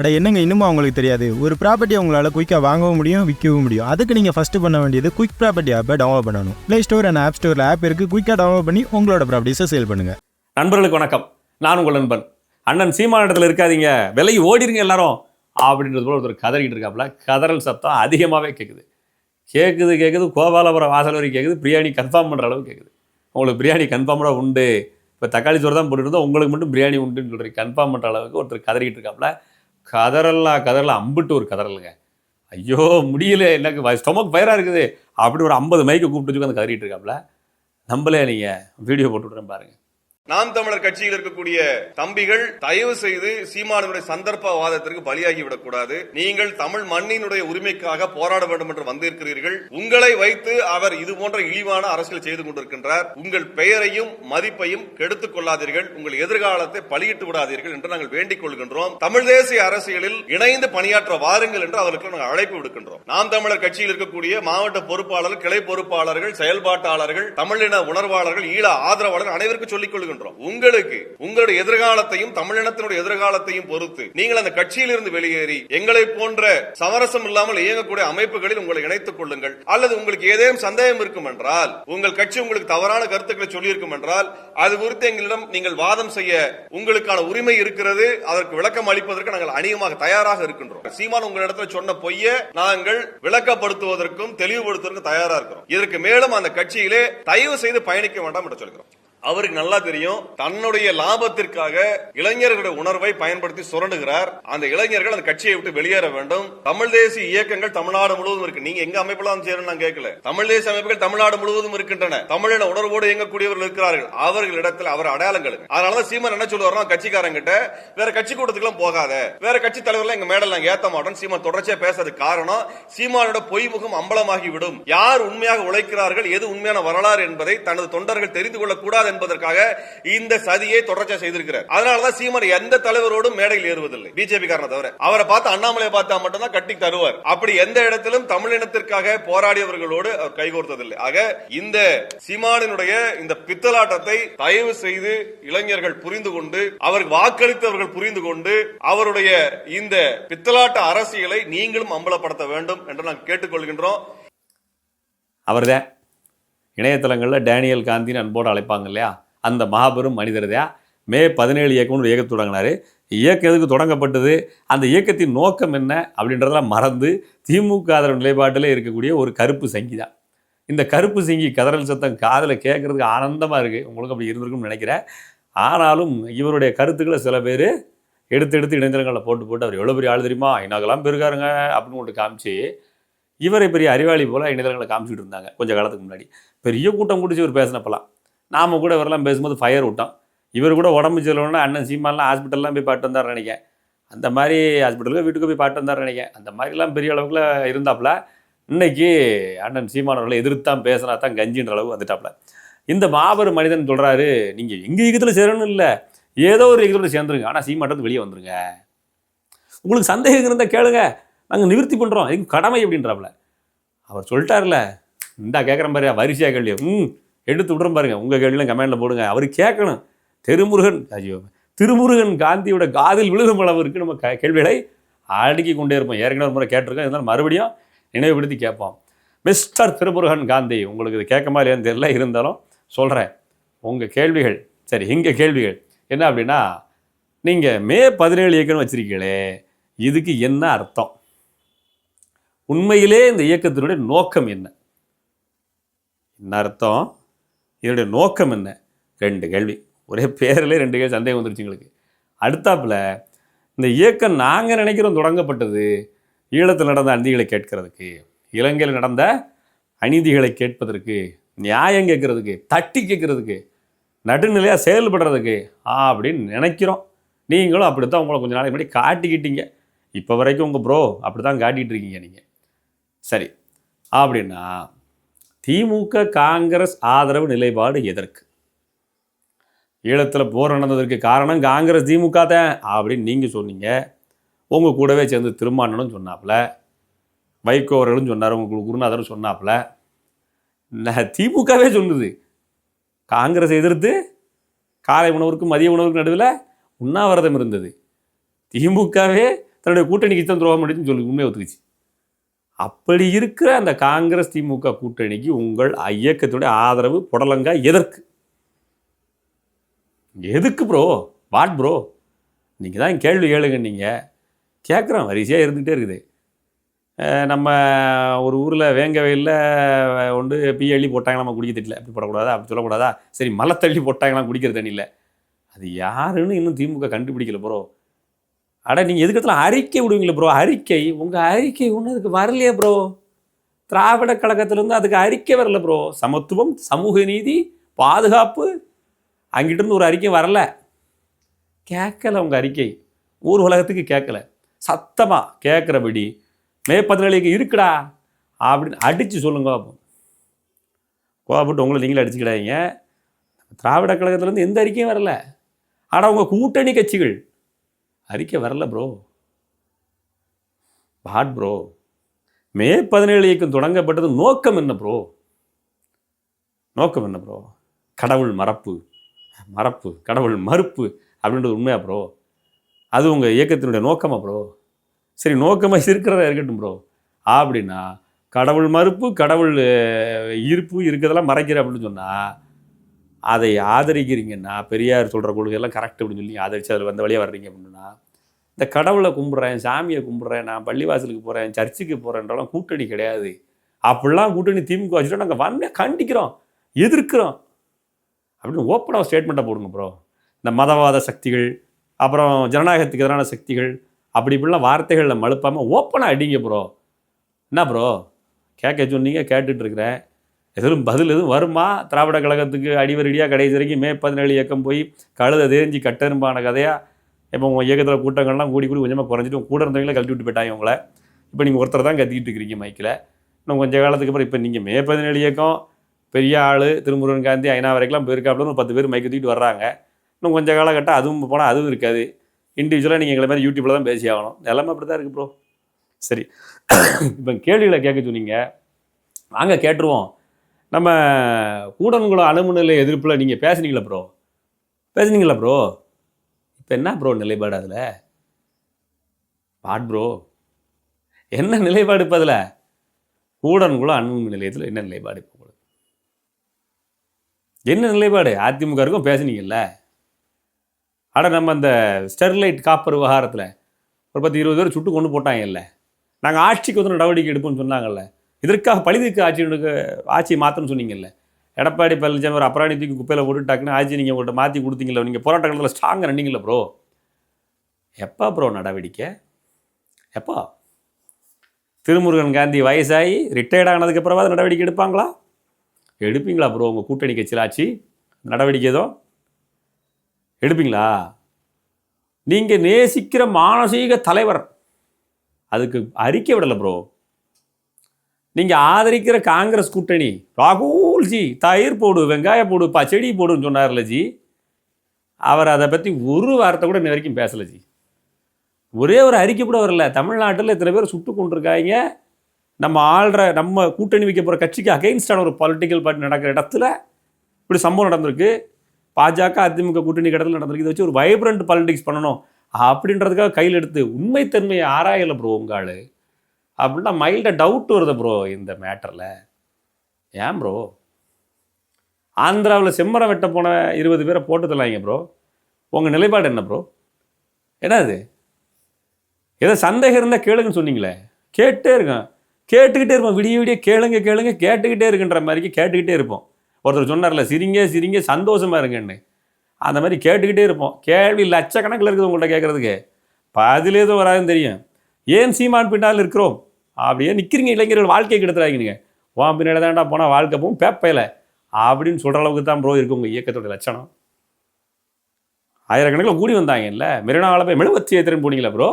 அட என்னங்க இன்னுமா அவங்களுக்கு தெரியாது? ஒரு ப்ராப்பர்ட்டி உங்களால் குயிக்காக வாங்கவும் முடியும் விற்கவும் முடியும். அதுக்கு நீங்கள் ஃபஸ்ட்டு பண்ண வேண்டியது குயிக் ப்ராப்பர்ட்டி ஆப்பை டவுன்லோட் பண்ணணும். ப்ளே ஸ்டோர் அண்ட் ஆப் ஸ்டோரில் ஆப் இருக்குது குயிக்காக டவுன்லோட் பண்ணி உங்களோட ப்ராப்பர்ட்டிஸை சேல் பண்ணுங்கள் நண்பர்களுக்கு வணக்கம். நான் உங்கள் நண்பன். அண்ணன் சீமான இடத்துல இருக்காதீங்க. விலை ஓடிருங்க எல்லாரும். அப்படின்றது போல ஒருத்தர் கதறிக்கிட்டு இருக்காப்புல. கதறல் சத்தம் அதிகமாகவே கேட்குது கேட்குது கேட்குது கோபாலபுரம் வாசல் வரைக்கும் கேட்குது பிரியாணி கன்ஃபார்ம் பண்ணுற அளவு கேட்குது உங்களுக்கு பிரியாணி கன்ஃபார்மாக உண்டு. இப்போ தக்காளி சோறு தான் போட்டுருந்தோம் உங்களுக்கு மட்டும் பிரியாணி உண்டுன்னு சொல்கிறீங்க கன்ஃபார்ம் பண்ணுற அளவுக்கு ஒருத்தர் கதறிக்கிட்டு இருக்காப்புல. கதறலாம் கதறலாம் அம்பிட்டு ஒரு கதறலுங்க. ஐயோ முடியல எனக்கு ஸ்டொமக் ஃபயராக இருக்குது. அப்படி ஒரு ஐம்பது மைக்கை கூப்பிட்டு வச்சுக்கோ அந்த கதறிட்டு இருக்காப்புல நம்பளே நீங்கள் வீடியோ போட்டு விட்றேன் பாருங்கள் நாம் தமிழர் கட்சியில் இருக்கக்கூடிய தம்பிகள் தயவு செய்து சீமானுடைய சந்தர்ப்பவாதத்திற்கு பலியாகி விடக்கூடாது நீங்கள் தமிழ் மண்ணினுடைய உரிமைக்காக போராட வேண்டும் என்று வந்திருக்கிறீர்கள். உங்களை வைத்து அவர் இது போன்ற இழிவான அரசியல் செய்து கொண்டிருக்கின்றார். உங்கள் பெயரையும் மதிப்பையும் கெடுத்துக் கொள்ளாதீர்கள். உங்கள் எதிர்காலத்தை பலியிட்டு விடாதீர்கள் என்று நாங்கள் வேண்டிக் கொள்கின்றோம். தமிழ் தேசிய அரசியலில் இணைந்து பணியாற்ற வாருங்கள் என்று அவர்களுக்கு நாங்கள் அழைப்பு விடுக்கின்றோம். நாம் தமிழர் கட்சியில் இருக்கக்கூடிய மாவட்ட பொறுப்பாளர்கள் கிளை பொறுப்பாளர்கள் செயல்பாட்டாளர்கள் தமிழின உணர்வாளர்கள் ஈழ ஆதரவாளர்கள் அனைவருக்கும் சொல்லிக் சொல்லுகின்றோம் உங்களுக்கு உங்களுடைய எதிர்காலத்தையும் தமிழினத்தினுடைய எதிர்காலத்தையும் பொறுத்து நீங்கள் அந்த கட்சியிலிருந்து வெளியேறி எங்களை போன்ற சமரசம் இல்லாமல் இயங்கக்கூடிய அமைப்புகளில் உங்களை இணைத்துக் கொள்ளுங்கள். அல்லது உங்களுக்கு ஏதேனும் சந்தேகம் இருக்கும் என்றால் உங்கள் கட்சி உங்களுக்கு தவறான கருத்துக்களை சொல்லியிருக்கும் என்றால் அது குறித்து எங்களிடம் நீங்கள் வாதம் செய்ய உங்களுக்கான உரிமை இருக்கிறது. அதற்கு விளக்கம் அளிப்பதற்கு நாங்கள் அணியமாக தயாராக இருக்கின்றோம். சீமான் உங்களிடத்துல சொன்ன பொய்ய நாங்கள் விளக்கப்படுத்துவதற்கும் தெளிவுபடுத்துவதற்கும் தயாரா இருக்கிறோம். இதற்கு மேலும் அந்த கட்சியிலே தயவு செய்து பயணிக்க வேண்டாம் என்று சொல்கிறோம். அவருக்கு நல்லா தெரியும் தன்னுடைய லாபத்திற்காக இளைஞர்களுடைய உணர்வை பயன்படுத்தி சுரண்டுகிறார். அந்த இளைஞர்கள் அந்த கட்சியை விட்டு வெளியேற வேண்டும். தமிழ் தேசிய இயக்கங்கள் தமிழ்நாடு முழுவதும் இருக்கு. நீங்க எங்க அமைப்பெல்லாம் சேரும் நான் கேட்கல. தமிழ் தேசிய அமைப்புகள் தமிழ்நாடு முழுவதும் இருக்கின்றன. தமிழின உணர்வோடு இயங்கக்கூடியவர்கள் இருக்கிறார்கள். அவர்களிடத்தில் அவர் அடையாளங்கள். அதனாலதான் சீமான் என்ன சொல்லுவாரோ கட்சிக்காரங்கிட்ட வேற கட்சி கூட்டத்துக்கு போகாத. வேற கட்சி தலைவர்கள் எங்க மேடல் நாங்க ஏத்த மாட்டோம் சீமான் தொடர்ச்சியா பேசுறதுக்கு காரணம் சீமானோட பொய் முகம் அம்பலமாகிவிடும் யார் உண்மையாக உழைக்கிறார்கள் எது உண்மையான வரலாறு என்பதை தனது தொண்டர்கள் தெரிந்து கொள்ளக்கூடாது என்பதற்காக இந்த சதியை தொடர்ச்சியா செய்திருக்கிறார். அதனாலதான் சீமான் எந்த தலைவரோடும் மேடையில் ஏறுவதில்லை. பிஜேபி காரனை தவிர. அவரை பார்த்து அண்ணாமலையை பார்த்தா மட்டும்தான் கட்டி தருவார். அப்படி எந்த இடத்திலும் தமிழினத்திற்காக போராடியவர்களோடு அவர் கைகோர்த்ததில்லை. ஆக இந்த சீமானினுடைய இந்த பித்தலாட்டத்தை தயவு செய்து இளைஞர்கள் புரிந்து கொண்டு அவருக்கு வாக்களித்தவர்கள் புரிந்து கொண்டு அவருடைய இந்த பித்தலாட்ட அரசியலை நீங்களும் அம்பலப்படுத்த வேண்டும் என்று நாங்கள் கேட்டுக்கொள்கின்றோம். அவர்தான். இணையதளங்களில் டேனியல் காந்தின்னு அன்போடு அழைப்பாங்க இல்லையா? அந்த மாபெரும் மனிதரதையா? மே பதினேழு இயக்கம்னு ஒரு இயக்கத்தை தொடங்கினார். இயக்கம் எதுக்கு தொடங்கப்பட்டது? அந்த இயக்கத்தின் நோக்கம் என்ன? அப்படின்றதெல்லாம் மறந்து திமுக ஆதரவு நிலைப்பாட்டில் இருக்கக்கூடிய ஒரு கருப்பு சங்கி தான். இந்த கருப்பு சங்கி கதறல் சத்தம் காதில் கேட்குறதுக்கு ஆனந்தமாக இருக்குது உங்களுக்கு அப்படி இருந்திருக்கும்னு நினைக்கிறேன். ஆனாலும் இவருடைய கருத்துக்களை சில பேர் எடுத்து எடுத்து இணையதளங்களில் போட்டு போட்டு அவர் எவ்வளோ பெரிய ஆள் தெரியுமா? இன்னாக்கெல்லாம் பெருகாருங்க அப்படின்னு ஒன்று காமிச்சு இவரை பெரிய அறிவாளி போல் இணையதளங்களை காமிச்சிட்டு இருந்தாங்க கொஞ்சம் காலத்துக்கு முன்னாடி. பெரிய கூட்டம் கூட்டிச்சு இவர் பேசினப்பலாம் நாம கூட இவரெல்லாம் பேசும்போது ஃபயர் விட்டோம் இவர் கூட உடம்பு சரியில்லைன்னா அண்ணன் சீமான்லாம் ஹாஸ்பிட்டல்லாம் போய் பாட்டு வந்தார் நினைக்கேன் அந்த மாதிரி ஹாஸ்பிட்டலுக்கு வீட்டுக்கு போய் பாட்டு வந்தார் நினைக்கேன் அந்த மாதிரிலாம் பெரிய அளவுக்குல இருந்தாப்புல இன்னைக்கு அண்ணன் சீமானவர்களை எதிர்த்தான் பேசினா தான் கஞ்சின்ற அளவு வந்துட்டாப்புல. இந்த மாபெரும் மனிதன் சொல்கிறாரு நீங்கள் எங்கள் இயக்கத்தில் சேரணும் இல்லை. ஏதோ ஒரு இயக்கத்தில் சேர்ந்துருங்க. ஆனால் சீமாட்டது வெளியே வந்துருங்க. உங்களுக்கு சந்தேகம் இருந்தால் கேளுங்க. நாங்கள் நிவர்த்தி பண்ணுறோம் எங்கள் கடமை அப்படின்றாப்புல அவர் சொல்லிட்டார்ல இந்தா கேட்குறேன் பாரு வரிசையாக கேள்வி. ம் எடுத்து விட்றோம் பாருங்க. உங்கள் கேள்வியெலாம் கமெண்டில் போடுங்க. அவர் கேட்கணும் திருமுருகன் ஐயோ திருமுருகன் காந்தியோட காதில் விழுகும் அளவிற்கு நம்ம க- கேள்விகளை அடுக்கி கொண்டே இருப்போம். ஏற்கனவே ஒரு முறை கேட்டிருக்கோம். இருந்தாலும் மறுபடியும் நினைவுபடுத்தி கேட்போம். மிஸ்டர் திருமுருகன் காந்தி உங்களுக்கு இது கேட்க மாதிரி தெரியல. இருந்தாலும் சொல்கிறேன் உங்கள் கேள்விகள் சரி இங்கே கேள்விகள். என்ன அப்படின்னா நீங்கள் மே பதினேழு ஏக்கர்னு வச்சுருக்கீங்களே இதுக்கு என்ன அர்த்தம்? உண்மையிலே இந்த இயக்கத்தினுடைய நோக்கம் என்ன? என்ன அர்த்தம்? இதனுடைய நோக்கம் என்ன? ரெண்டு கேள்வி. ஒரே பேரிலே ரெண்டு கேள்வி சந்தேகம் வந்துருச்சு எங்களுக்கு. அடுத்தாப்புல இந்த இயக்கம் நாங்கள் நினைக்கிறோம் தொடங்கப்பட்டது ஈழத்தில் நடந்த அநீதிகளை கேட்கறதுக்கு இலங்கையில் நடந்த அநீதிகளை கேட்பதற்கு நியாயம் கேட்கறதுக்கு தட்டி கேட்கறதுக்கு நடுநிலையாக செயல்படுறதுக்கு அப்படின்னு நினைக்கிறோம். நீங்களும் அப்படித்தான் உங்களை கொஞ்ச நாளைக்கு முன்னாடி காட்டிக்கிட்டீங்க. இப்போ வரைக்கும் உங்கள் ப்ரோ அப்படி தான் காட்டிகிட்டு இருக்கீங்க நீங்கள் சரி. அப்படின்னா திமுக காங்கிரஸ் ஆதரவு நிலைப்பாடு எதற்கு? ஈழத்தில் போர் நடந்ததற்கு காரணம் காங்கிரஸ் திமுக தான் அப்படின்னு நீங்கள் சொன்னீங்க. உங்கள் கூடவே சேர்ந்து திருமானனும் சொன்னாப்புல. வைகோ அவர்களும் சொன்னார் உங்களுக்கு குருநாதரும் சொன்னாப்புல. திமுகவே சொன்னது காங்கிரஸ் எதிர்த்து காலை உணவுக்கும் மதிய உணவுக்கும் நடுவில் உண்ணாவிரதம் இருந்தது. திமுகவே தன்னுடைய கூட்டணிக்கு தான் துரோகம் அப்படின்னு சொல்லி உண்மையை ஒத்துக்குச்சு. அப்படி இருக்கிற அந்த காங்கிரஸ் திமுக கூட்டணிக்கு உங்கள் இயக்கத்துடைய ஆதரவு புடலங்கா எதற்கு? எதுக்கு ப்ரோ வாட் ப்ரோ நீங்கள் தான் கேள்வி கேளுங்க நீங்கள் கேட்குறோம் வரிசையாக இருந்துகிட்டே இருக்குது. நம்ம ஒரு ஊரில் வேங்க வயலில் ஒன்று பீ அள்ளி போட்டாங்க நம்ம குடிக்க தெரியல. அப்படி போடக்கூடாதா? அப்படி சொல்லக்கூடாதா? சரி மலை தள்ளி போட்டாங்களாம் குடிக்கிற தண்ணியில். அது யாருன்னு இன்னும் திமுக கண்டுபிடிக்கல ப்ரோ அட நீங்கள் எதுக்கத்தில் அறிக்கை விடுவீங்களே ப்ரோ அறிக்கை. உங்கள் அறிக்கை ஒன்றும் அதுக்கு வரலையே ப்ரோ திராவிட கழகத்திலேருந்து அதுக்கு அறிக்கை வரல ப்ரோ சமத்துவம் சமூக நீதி பாதுகாப்பு அங்கிட்டிருந்து ஒரு அறிக்கை வரல. கேட்கல உங்கள் அறிக்கை. ஊர் உலகத்துக்கு கேட்கல. சத்தமாக கேட்குறபடி மே பதினேழுக்கு இருக்குடா அப்படின்னு அடித்து சொல்லுங்க அப்போ கோவப்பட்டு உங்களை நீங்களே அடிச்சுக்கிடாதீங்க. திராவிட கழகத்துலேருந்து எந்த அறிக்கையும் வரல. ஆனால் உங்கள் கூட்டணி கட்சிகள் அறிக்கை வரல ப்ரோ பாட் ப்ரோ மே பதினேழு இயக்கம் தொடங்கப்பட்டது நோக்கம் என்ன ப்ரோ நோக்கம் என்ன ப்ரோ கடவுள் மறப்பு. மறப்பு கடவுள் மறுப்பு அப்படின்றது உண்மையா ப்ரோ அது உங்கள் இயக்கத்தினுடைய நோக்கமா ப்ரோ சரி நோக்கமாக இருக்கிறதா இருக்கட்டும் ப்ரோ அப்படின்னா கடவுள் மறுப்பு கடவுள் இருப்பு ஈர்ப்பு இருக்கிறதெல்லாம் மறைக்கிற அப்படின்னு சொன்னால் அதை ஆதரிக்கிறீங்கன்னா பெரியார் சொல்கிற கொள்கையெல்லாம் கரெக்ட் அப்படின்னு சொல்லி ஆதரித்து அதில் வந்த வழியாக வர்றீங்க அப்படின்னா இந்த கடவுளை கும்பிட்றேன் சாமியை கும்பிட்றேன் நான் பள்ளிவாசலுக்கு போகிறேன் சர்ச்சுக்கு போகிறேன்றலாம் கூட்டணி கிடையாது. அப்படிலாம் கூட்டணி திமுக வச்சுட்டோம் நாங்கள் வந்தே கண்டிக்கிறோம் எதிர்க்கிறோம். அப்படின்னு ஓப்பனாக ஸ்டேட்மெண்ட்டை போடுங்க ப்ரோ இந்த மதவாத சக்திகள் அப்புறம் ஜனநாயகத்துக்கு எதிரான சக்திகள் அப்படி இப்படிலாம் வார்த்தைகளில் மழுப்பாமல் ஓப்பனாக அடிங்க ப்ரோ என்ன ப்ரோ கேட்க சொன்னீங்க கேட்டுட்ருக்கிறேன் எதுவும் பதில் எதுவும் வருமா? திராவிட கழகத்துக்கு அடிவரடியாக கடைசி வரைக்கும் மே பதினேழு இயக்கம் போய் கழுத தெரிஞ்சு கட்டெரும்பான கதையாக இப்போ உங்கள் இயக்கத்தில் கூட்டங்கள்லாம் கூடி கூடி கொஞ்சமாக குறைஞ்சிட்டு கூட இருந்தவங்களே கழட்டி விட்டு போயிட்டாங்க உங்களை. இப்போ நீங்கள் ஒருத்தர் தான் கத்திக்கிட்டு இருக்கிறீங்க மைக்கில் இன்னும் கொஞ்சம் காலத்துக்கு அப்புறம் இப்போ நீங்கள் மே பதினேழு இயக்கம் பெரிய ஆள் திருமுருகன் காந்தி ஐநா வரைக்கும் போயிருக்காப்புலன்னு ஒரு பத்து பேர் மைக்கு தூக்கிட்டு வர்றாங்க. இன்னும் கொஞ்சம் காலகட்டம் அதுவும் போனால் அதுவும் இருக்காது. இண்டிவிஜுவலாக நீங்கள் எங்களை மாதிரி யூடியூப்பில் தான் பேசி ஆகணும். நிலமை அப்படி தான் இருக்குது ப்ரோ சரி. இப்போ கேள்விகளை கேட்க சொன்னீங்க. வாங்க கேட்டுருவோம். நம்ம கூடன்குளம் அணுமு நிலைய எதிர்ப்பில் நீங்கள் பேசுனீங்களா ப்ரோ பேசுனீங்களா ப்ரோ இப்போ என்ன ப்ரோ நிலைப்பாடு அதில்? பாட் ப்ரோ என்ன நிலைப்பாடு இப்போ அதில்? கூடன்குளம் அணுமு நிலையத்தில் என்ன நிலைப்பாடு இப்போ உங்களுக்கு? என்ன நிலைப்பாடு? அதிமுக இருக்கும் பேசுனீங்கல்ல? அட நம்ம அந்த ஸ்டெர்லைட் காப்பர் விவகாரத்தில் ஒரு பத்து இருபது பேர் சுட்டு கொண்டு போட்டாங்கல்ல? நாங்கள் ஆட்சிக்கு வந்து நடவடிக்கை எடுப்போம்னு சொன்னாங்கல்ல? இதற்காக பழிதுக்கு ஆட்சி ஆட்சியை மாற்றணும்னு சொன்னீங்கல்ல. எடப்பாடி பழனிசாமி ஒரு அப்புறாணி தூக்கி குப்பையில் போட்டு டக்குன்னு ஆட்சி நீங்கள் உங்கள்கிட்ட மாற்றி கொடுத்தீங்களா நீங்கள் போராட்ட காலத்தில் ஸ்ட்ராங்காக நின்னீங்களா ப்ரோ எப்போ ப்ரோ நடவடிக்கை? எப்போ? திருமுருகன் காந்தி வயசாகி ரிட்டையர்ட் ஆனதுக்கப்புறமா நடவடிக்கை எடுப்பாங்களா? எடுப்பீங்களா ப்ரோ உங்கள் கூட்டணி கட்சியில் ஆட்சி? நடவடிக்கை ஏதோ? எடுப்பீங்களா? நீங்கள் நேசிக்கிற மானசீக தலைவர் அதுக்கு அறிக்கை விடலை ப்ரோ நீங்கள் ஆதரிக்கிற காங்கிரஸ் கூட்டணி. ராகுல் ஜி தயிர் போடு வெங்காயம் போடு பச்சடி போடுன்னு சொன்னார்ல ஜி. அவர் அதை பற்றி ஒரு வார்த்தை கூட இன்ன வரைக்கும் பேசலை ஜி. ஒரே ஒரு அறிக்கை கூட வரல. தமிழ்நாட்டில் இத்தனை பேர் சுட்டு கொண்டிருக்காங்க. நம்ம ஆள்ற நம்ம கூட்டணி வைக்க போகிற கட்சிக்கு அகைன்ஸ்டான ஒரு பொலிட்டிக்கல் பார்ட்டி நடக்கிற இடத்துல இப்படி சம்பவம் நடந்திருக்கு. பாஜக அதிமுக கூட்டணி கடத்தில் நடந்திருக்கு. இதை வச்சு ஒரு வைப்ரண்ட் பாலிடிக்ஸ் பண்ணணும். அப்படின்றதுக்காக கையில் எடுத்து உண்மைத்தன்மையை ஆராயலை ப்ரோ உங்காள் அப்படின்னா மைல்டாக டவுட் வருது ப்ரோ இந்த மேட்டரில் ஏன் ப்ரோ ஆந்திராவில் செம்மரம் வெட்ட போன இருபது பேரை போட்டு தள்ளாங்க ப்ரோ உங்கள் நிலைப்பாடு என்ன ப்ரோ என்ன அது ஏதோ சந்தேகம் இருந்தால் கேளுங்கன்னு சொன்னீங்களே. கேட்டே இருக்கேன். கேட்டுக்கிட்டே இருப்போம். விடிய விடிய கேளுங்க கேளுங்க கேட்டுக்கிட்டே இருக்குன்ற மாதிரிக்கு கேட்டுக்கிட்டே இருப்போம். ஒருத்தர் சொன்னார்ல சிரிங்க சிரிங்க சந்தோஷமா இருங்கன்னு. அந்த மாதிரி கேட்டுக்கிட்டே இருப்போம். கேள்வி லட்சக்கணக்கில் இருக்குது உங்கள்கிட்ட கேட்குறதுக்கு. பதில் எதுவும் வராதுன்னு தெரியும். ஏன் சீமான் பின்னால் இருக்கிறோம் அப்படியே நிற்கிறீங்க இளைஞர்கள் வாழ்க்கையை கெடுத்துறாங்க உன் பின்னாடி தான்டா போனால் வாழ்க்கை போகும் பேப்பையில். அப்படின்னு சொல்கிற அளவுக்கு தான் ப்ரோ இருக்கு உங்கள் இயக்கத்தோட லட்சணம். ஆயிரக்கணக்கில் கூடி வந்தாங்க இல்லை? மெரினாவில் போய் மெழுவத்தி ஏத்திரன் போனீங்களா ப்ரோ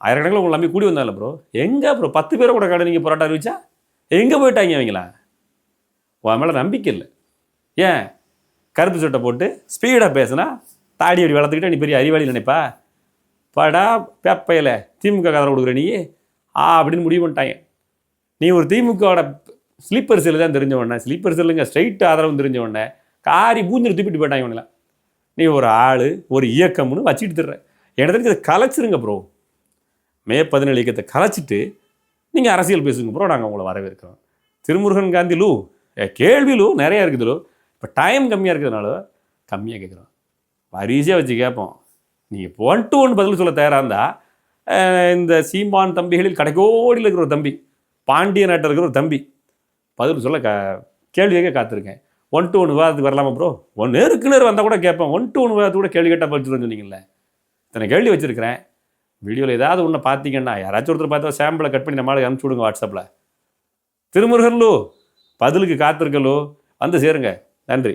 ஆயிரக்கணக்கில் உங்களை நம்பி கூடி வந்தாங்கல்ல ப்ரோ எங்கே ப்ரோ பத்து பேரை கூட கடை நீங்கள் போராட்டம் அறிவிச்சா? எங்கே போயிட்டாங்க அவங்களா உன் மேலே நம்பிக்கை இல்லை. ஏன்? கருப்பு சட்டை போட்டு ஸ்பீடாக பேசுனா தாடி அடி வளர்த்துக்கிட்டே நீ பெரிய அறிவாளி நினைப்பா? படா பேப்பையில் திமுக கதை கொடுக்குற நீ ஆ அப்படின்னு முடிவு பண்ணிட்டாங்க. நீ ஒரு திமுகவோட ஸ்லீப்பர் செல்லு தான் தெரிஞ்ச உடனே ஸ்லீப்பர் செல்லுங்க ஸ்ட்ரைட் ஆதரவு தெரிஞ்ச உடனே காரி பூஞ்சிட்டு தூப்பிட்டு போயிட்டாங்க இவனெல்லாம் நீ ஒரு ஆள் ஒரு இயக்கம்னு வச்சுட்டு தர்ற. எனக்கு தெரிஞ்சு அதை கலைச்சிருங்க ப்ரோ மே பதினேழு இயக்கத்தை கலைச்சிட்டு நீங்கள் அரசியல் பேசுங்க ப்ரோ நாங்கள் உங்களை வரவேற்கிறோம். திருமுருகன் காந்தி லூ. கேள்வி லூ. நிறையா இருக்குது லூ. இப்போ டைம் கம்மியாக இருக்கிறதுனால கம்மியாக கேட்குறோம் வரிசையாக வச்சு கேட்போம் நீங்கள் ஒன் டு ஒன் பதில் சொல்ல தயாராக இருந்தால் இந்த சீமான் தம்பிகளில் கடைக்கோடியில் இருக்கிற ஒரு தம்பி பாண்டிய நாட்டில் இருக்கிற ஒரு தம்பி. பதில் சொல்ல க கேள்வி கேட்க காத்திருக்கேன். ஒன் டு ஒன் விவாதத்துக்கு வரலாமா ப்ரோ ஒன் நேருக்கு நேர் வந்தால் கூட கேட்பேன். ஒன் டு ஒன் விவாதத்துக்கு கூட கேள்வி கேட்டால் பதில் சொன்னீங்கல்ல. இத்தனை கேள்வி வச்சுருக்கிறேன். வீடியோவில் ஏதாவது ஒன்று பார்த்தீங்கன்னா யாராச்சும் ஒருத்தர் பார்த்தா சாம்பிளை கட் பண்ணி நம்மளுக்கு அனுப்பிச்சி விடுங்க வாட்ஸ்அப்பில் திருமுருகன்லோ பதிலுக்கு காத்திருக்கலோ வந்து சேருங்க. நன்றி.